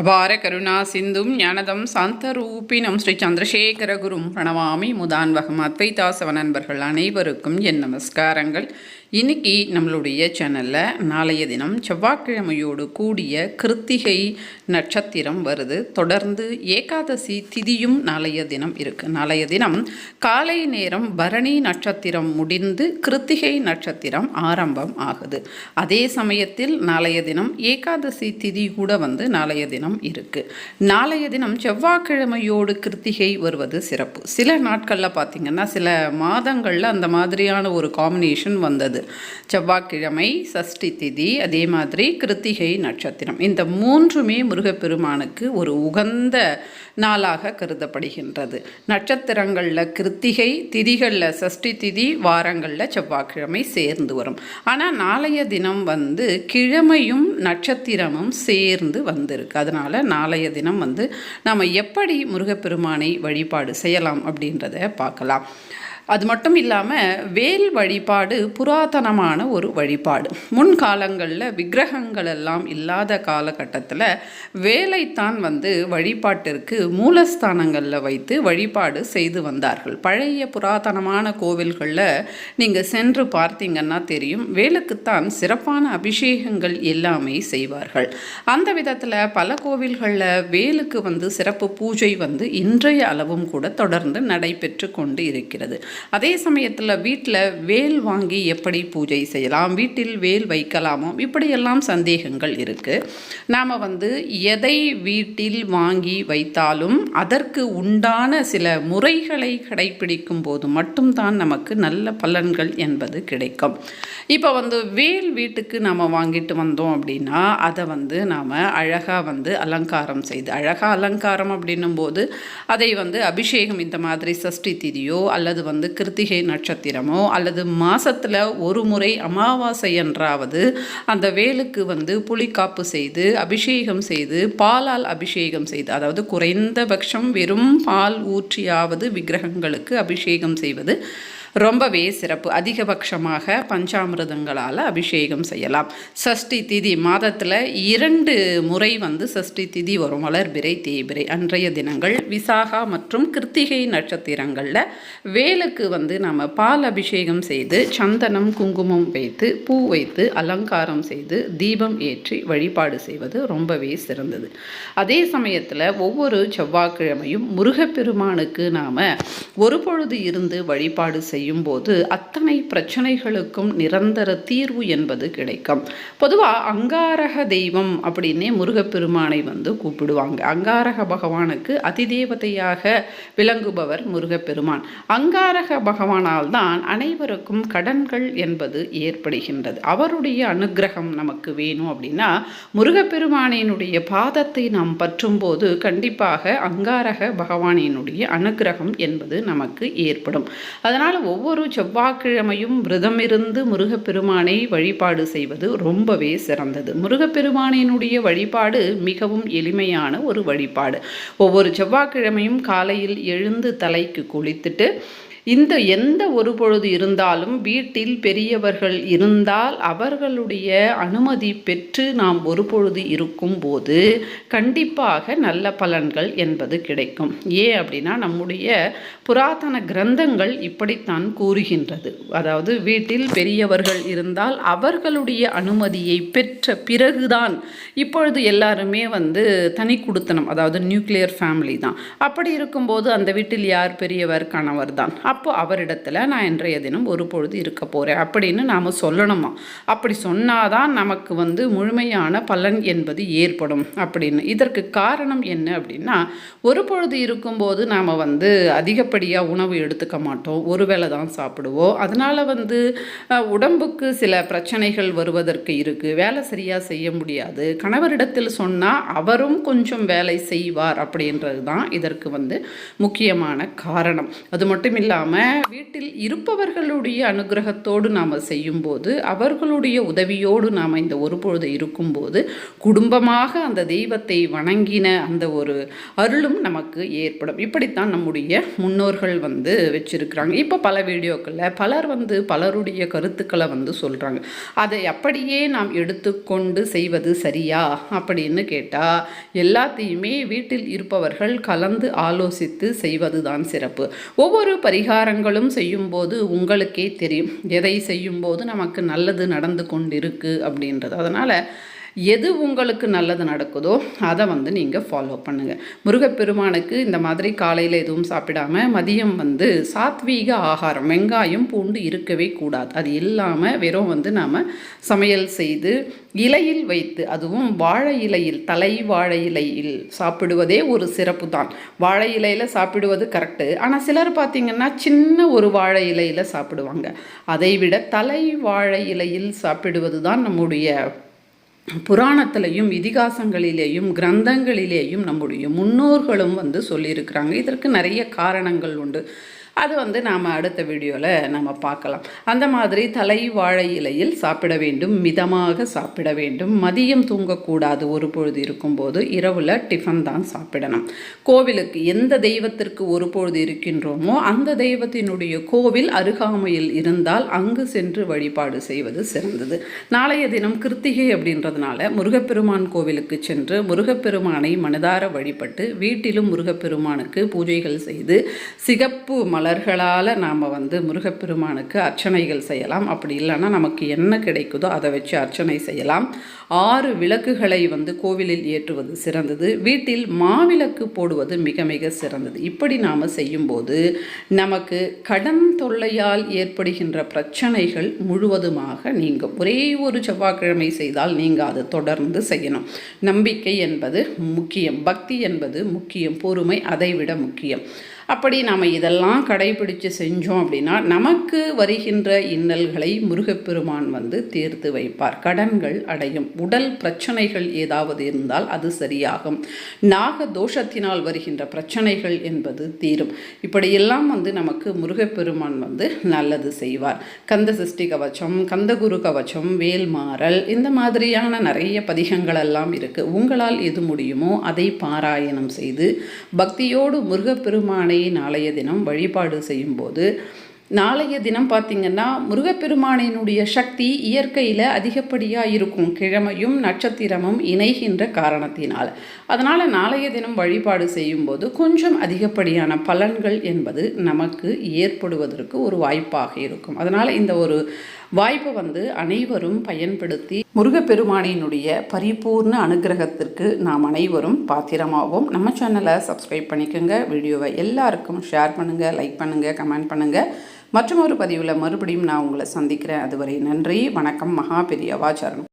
அபார கருணா சிந்தும் ஞானதம் சாந்தரூபினம் ஸ்ரீ சந்திரசேகர குரும். பிரணவாமி முதான்வகம் அத்வைதாசவ நண்பர்கள் அனைவருக்கும் என் நமஸ்காரங்கள். இன்னைக்கு நம்மளுடைய சேனலில் நாளைய தினம் செவ்வாய்க்கிழமையோடு கூடிய கிருத்திகை நட்சத்திரம் வருது. தொடர்ந்து ஏகாதசி திதியும் நாளைய தினம் இருக்குது நாளைய தினம் காலை நேரம் பரணி நட்சத்திரம் முடிந்து கிருத்திகை நட்சத்திரம் ஆரம்பம் ஆகுது. அதே சமயத்தில் நாளைய தினம் ஏகாதசி திதி கூட வந்து நாளைய தினம் இருக்குது நாளைய தினம் செவ்வாய்க்கிழமையோடு கிருத்திகை வருவது சிறப்பு. சில நாட்களில் பார்த்திங்கன்னா சில மாதங்களில் அந்த மாதிரியான ஒரு காம்பினேஷன் வந்தது. செவ்வாய்க்கிழமை சஷ்டி திதி அதே மாதிரி கிருத்திகை நட்சத்திரம். இந்த மூன்றுமே முருகப்பெருமானுக்கு ஒரு உகந்த நாளாக கருதப்படுகின்றது. நட்சத்திரங்களில் கிருத்திகை திதிகளில் சஷ்டி திதி வாரங்களில் செவ்வாய்க்கிழமை சேர்ந்து வரும். ஆனால் நாளைய தினம் வந்து கிழமையும் நட்சத்திரமும் சேர்ந்து வந்திருக்கு. அதனால் நாளைய தினம் வந்து நாம் எப்படி முருகப்பெருமானை வழிபாடு செய்யலாம் அப்படின்றத பார்க்கலாம். அது மட்டும் இல்லாமல் வேல் வழிபாடு புராதனமான ஒரு வழிபாடு. முன்காலங்களில் விக்கிரகங்கள் எல்லாம் இல்லாத காலகட்டத்தில் வேலைத்தான் வந்து வழிபாட்டிற்கு மூலஸ்தானங்களில் வைத்து வழிபாடு செய்து வந்தார்கள். பழைய புராதனமான கோவில்களில் நீங்கள் சென்று பார்த்தீங்கன்னா தெரியும். வேலுக்குத்தான் சிறப்பான அபிஷேகங்கள் எல்லாமே செய்வார்கள். அந்த விதத்தில் பல கோவில்களில் வேலுக்கு வந்து சிறப்பு பூஜை வந்து இன்றைய அளவும் கூட தொடர்ந்து நடைபெற்று கொண்டு இருக்கிறது. அதே சமயத்தில் வீட்டில் வேல் வாங்கி எப்படி பூஜை செய்யலாம்? வீட்டில் வேல் வைக்கலாமோ? இப்படியெல்லாம் சந்தேகங்கள் இருக்குது நாம் வந்து எதை வீட்டில் வாங்கி வைத்தாலும் அதற்கு உண்டான சில முறைகளை கடைபிடிக்கும் போது மட்டும்தான் நமக்கு நல்ல பலன்கள் என்பது கிடைக்கும். இப்போ வந்து வேல் வீட்டுக்கு நாம் வாங்கிட்டு வந்தோம் அப்படின்னா அதை வந்து நாம் அழகாக வந்து அலங்காரம் செய்து அழகாக அலங்காரம் அப்படின்னும் போது அதை வந்து அபிஷேகம் இந்த மாதிரி சஷ்டி திதியோ அல்லது வந்து கிருத்திகை நட்சத்திரமோ அல்லது மாதத்தில் ஒரு முறை அமாவாசை என்றாவது அந்த வேலுக்கு வந்து புலிக்காப்பு செய்து அபிஷேகம் செய்து பாலால் அபிஷேகம் செய்து அதாவது குறைந்தபட்சம் வெறும் பால் ஊற்றியாவது விக்கிரகங்களுக்கு அபிஷேகம் செய்வது ரொம்பவே சிறப்பு. அதிகபட்சமாக பஞ்சாமிரதங்களால் அபிஷேகம் செய்யலாம். சஷ்டி திதி மாதத்தில் இரண்டு முறை வந்து சஷ்டி திதி வரும். வளர்பிறை தேய்பிறை. அன்றைய தினங்கள் விசாகா மற்றும் கிருத்திகை நட்சத்திரங்களில் வேலுக்கு வந்து நம்ம பால் அபிஷேகம் செய்து சந்தனம் குங்குமம் வைத்து பூ வைத்து அலங்காரம் செய்து தீபம் ஏற்றி வழிபாடு செய்வது ரொம்பவே சிறந்தது. அதே சமயத்தில் ஒவ்வொரு செவ்வாய்க்கிழமையும் முருகப்பெருமானுக்கு நாம் ஒரு பொழுது இருந்து வழிபாடு செய்யும் செய்யும்போது அத்தனை பிரச்சனைகளுக்கும் நிரந்தர தீர்வு என்பது கிடைக்கும். பொதுவாக அங்காரக தெய்வம் அப்படின்னே முருகப்பெருமானை வந்து கூப்பிடுவாங்க. அங்காரக பகவானுக்கு அதிதேவதையாக விளங்குபவர் முருகப்பெருமான். அங்காரக பகவானால் தான் அனைவருக்கும் கடன்கள் என்பது ஏற்படுகின்றது. அவருடைய அனுகிரகம் நமக்கு வேணும் அப்படின்னா முருகப்பெருமானினுடைய பாதத்தை நாம் பற்றும்போது கண்டிப்பாக அங்காரக பகவானினுடைய அனுகிரகம் என்பது நமக்கு ஏற்படும். அதனால் ஒவ்வொரு செவ்வாய்க்கிழமையும் விரதமிருந்து முருகப்பெருமானை வழிபாடு செய்வது ரொம்பவே சிறந்தது. முருகப்பெருமானினுடைய வழிபாடு மிகவும் எளிமையான ஒரு வழிபாடு. ஒவ்வொரு செவ்வாய்க்கிழமையும் காலையில் எழுந்து தலைக்கு குளித்துட்டு இந்த எந்த ஒரு பொழுது இருந்தாலும் வீட்டில் பெரியவர்கள் இருந்தால் அவர்களுடைய அனுமதி பெற்று நாம் ஒரு பொழுது இருக்கும்போது கண்டிப்பாக நல்ல பலன்கள் என்பது கிடைக்கும். ஏன் அப்படின்னா நம்முடைய புராதன கிரந்தங்கள் இப்படித்தான் கூறுகின்றது. அதாவது வீட்டில் பெரியவர்கள் இருந்தால் அவர்களுடைய அனுமதியை பெற்ற பிறகுதான் இப்பொழுது எல்லாருமே வந்து தனி குடுத்தனம் அதாவது நியூக்ளியர் ஃபேமிலி தான். அப்படி இருக்கும்போது அந்த வீட்டில் யார் பெரியவர்? கணவர் தான். அப்போ அவரிடத்துல நான் இன்றைய தினம் ஒரு பொழுது இருக்க போகிறேன் அப்படின்னு நாம் சொல்லணுமா? அப்படி சொன்னாதான் நமக்கு வந்து முழுமையான பலன் என்பது ஏற்படும் அப்படின்னு. இதற்கு காரணம் என்ன அப்படின்னா ஒரு பொழுது இருக்கும்போது நாம் வந்து அதிகப்படியாக உணவு எடுத்துக்க மாட்டோம். ஒரு வேளை தான் சாப்பிடுவோம். அதனால் வந்து உடம்புக்கு சில பிரச்சனைகள் வருவதற்கு இருக்குது வேலை சரியாக செய்ய முடியாது. கணவரிடத்தில் சொன்னால் அவரும் கொஞ்சம் வேலை செய்வார் அப்படின்றது தான் இதற்கு வந்து முக்கியமான காரணம். அது மட்டும் இல்லாமல் இல்லாமல் வீட்டில் இருப்பவர்களுடைய அனுகிரகத்தோடு நாம் செய்யும்போது அவர்களுடைய உதவியோடு நாம் இந்த ஒரு பொழுது இருக்கும்போது குடும்பமாக அந்த தெய்வத்தை வணங்கின அந்த ஒரு அருளும் நமக்கு ஏற்படும். இப்படித்தான் நம்முடைய முன்னோர்கள் வந்து வச்சிருக்கிறாங்க. இப்போ பல வீடியோக்களில் பலர் வந்து பலருடைய கருத்துக்களை வந்து சொல்கிறாங்க அதை அப்படியே நாம் எடுத்துக்கொண்டு செய்வது சரியா அப்படின்னு கேட்டால் எல்லாத்தையுமே வீட்டில் இருப்பவர்கள் கலந்து ஆலோசித்து செய்வது தான் சிறப்பு. ஒவ்வொரு பரிகாரங்களும் செய்யும்போது உங்களுக்கே தெரியும். எதை செய்யும்போது நமக்கு நல்லது நடந்து கொண்டிருக்கு அப்படின்றது. அதனால் எது உங்களுக்கு நல்லது நடக்குதோ அதை வந்து நீங்கள் ஃபாலோ பண்ணுங்கள் முருகப்பெருமானுக்கு இந்த மாதிரி காலையில் எதுவும் சாப்பிடாம மதியம் வந்து சாத்வீக ஆகாரம் வெங்காயம் பூண்டு இருக்கவே கூடாது. அது இல்லாமல் வெறும் வந்து நாம் சமையல் செய்து இலையில் வைத்து அதுவும் வாழை இலையில் தலை வாழை இலையில் சாப்பிடுவதே ஒரு சிறப்பு தான். வாழை இலையில் சாப்பிடுவது கரெக்டு ஆனால் சிலர் பார்த்திங்கன்னா சின்ன ஒரு வாழை இலையில் சாப்பிடுவாங்க. அதை விட தலை வாழை இலையில் சாப்பிடுவது தான் நம்முடைய புராணத்திலையும் இதிகாசங்களிலேயும் கிரந்தங்களிலேயும் நம்முடைய முன்னோர்களும் வந்து சொல்லியிருக்கிறாங்க. இதற்கு நிறைய காரணங்கள் உண்டு. அது வந்து நாம் அடுத்த வீடியோவில் நம்ம பார்க்கலாம். அந்த மாதிரி தலை வாழை இலையில் சாப்பிட வேண்டும் மிதமாக சாப்பிட வேண்டும். மதியம் தூங்கக்கூடாது ஒரு பொழுது இருக்கும்போது இரவில் டிஃபன் தான் சாப்பிடணும். கோவிலுக்கு எந்த தெய்வத்திற்கு ஒரு பொழுது இருக்கின்றோமோ அந்த தெய்வத்தினுடைய கோவில் அருகாமையில் இருந்தால் அங்கு சென்று வழிபாடு செய்வது சிறந்தது. நாளைய தினம் கிருத்திகை அப்படின்றதுனால முருகப்பெருமான் கோவிலுக்கு சென்று முருகப்பெருமானை மனதார வழிபட்டு வீட்டிலும் முருகப்பெருமானுக்கு பூஜைகள் செய்து சிகப்பு மலர் மலர்களால் நாம் வந்து முருகப்பெருமானுக்கு அர்ச்சனைகள் செய்யலாம். அப்படி இல்லைன்னா நமக்கு என்ன கிடைக்குதோ அதை வச்சு அர்ச்சனை செய்யலாம். ஆறு விளக்குகளை வந்து கோவிலில் ஏற்றுவது சிறந்தது. வீட்டில் மாவிளக்கு போடுவது மிக மிக சிறந்தது. இப்படி நாம் செய்யும்போது நமக்கு கடன் தொல்லையால் ஏற்படுகின்ற பிரச்சனைகள் முழுவதுமாக நீங்கள் ஒரே ஒரு செவ்வாய்க்கிழமை செய்தால் நீங்கள் அதை தொடர்ந்து செய்யணும். நம்பிக்கை என்பது முக்கியம். பக்தி என்பது முக்கியம். பொறுமை அதை விட முக்கியம். அப்படி நாம் இதெல்லாம் கடைபிடித்து செஞ்சோம் அப்படின்னா நமக்கு வருகின்ற இன்னல்களை முருகப்பெருமான் வந்து தீர்த்து வைப்பார். கடன்கள் அடையும். உடல் பிரச்சனைகள் ஏதாவது இருந்தால் அது சரியாகும். நாக தோஷத்தினால் வருகின்ற பிரச்சனைகள் என்பது தீரும். இப்படியெல்லாம் வந்து நமக்கு முருகப்பெருமான் வந்து நல்லது செய்வார். கந்த சிருஷ்டி கவச்சம் கந்தகுரு கவச்சம் வேல்மாறல் இந்த மாதிரியான நிறைய பதிகங்கள் எல்லாம் இருக்குது உங்களால் எது முடியுமோ அதை பாராயணம் செய்து பக்தியோடு முருகப்பெருமானை நாளைய தினம் வழிபாடு செய்யும்போது நாளைய தினம் பார்த்திங்கன்னா முருகப்பெருமானினுடைய சக்தி இயற்கையில் அதிகப்படியாக இருக்கும் கிழமையும் நட்சத்திரமும் இணைகின்ற காரணத்தினால். அதனால் நாளைய தினம் வழிபாடு செய்யும்போது கொஞ்சம் அதிகப்படியான பலன்கள் என்பது நமக்கு ஏற்படுவதற்கு ஒரு வாய்ப்பாக இருக்கும். அதனால் இந்த ஒரு வாய்ப்பை வந்து அனைவரும் பயன்படுத்தி முருகப்பெருமானினுடைய பரிபூர்ண அனுகிரகத்திற்கு நாம் அனைவரும் பாத்திரமாகவும் நம்ம சேனலை சப்ஸ்கிரைப் பண்ணிக்கோங்க. வீடியோவை எல்லாருக்கும் ஷேர் பண்ணுங்கள் லைக் பண்ணுங்கள் கமெண்ட் பண்ணுங்கள் மற்றும் ஒரு பதிவில் மறுபடியும் நான் உங்களை சந்திக்கிறேன். அதுவரை நன்றி. வணக்கம். மகா பெரியவாச்சரணம்